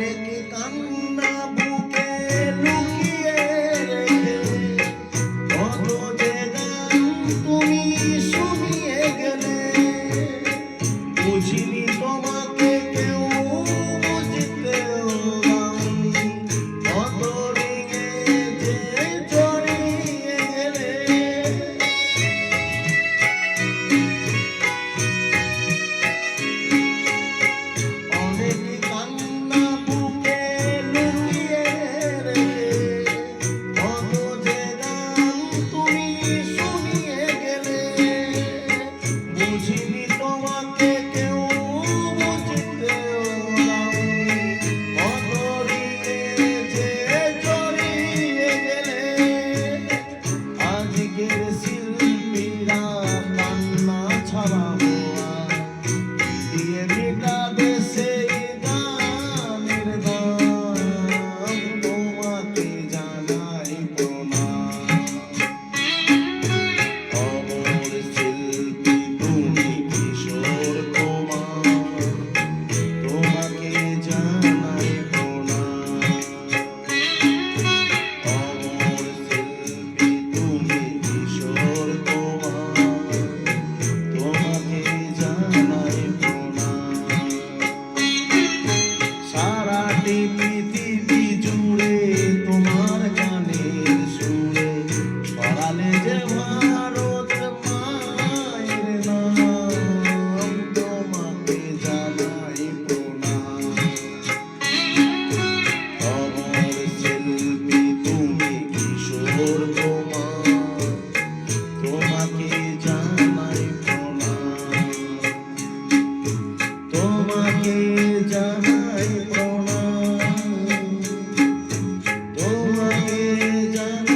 অনেক কান্না বুকে লুকিয়ে রেখে? কত যে তুমি শুনিয়ে গেলে? বুঝিনি সারি পৃথিবী তোমার গানের ছড়ালে যে ভারত মায়ের নাম, তোমাকে জানাই প্রণাম। আমার শিল্পী, তুমি কিশোর তোমার তোমাকে জান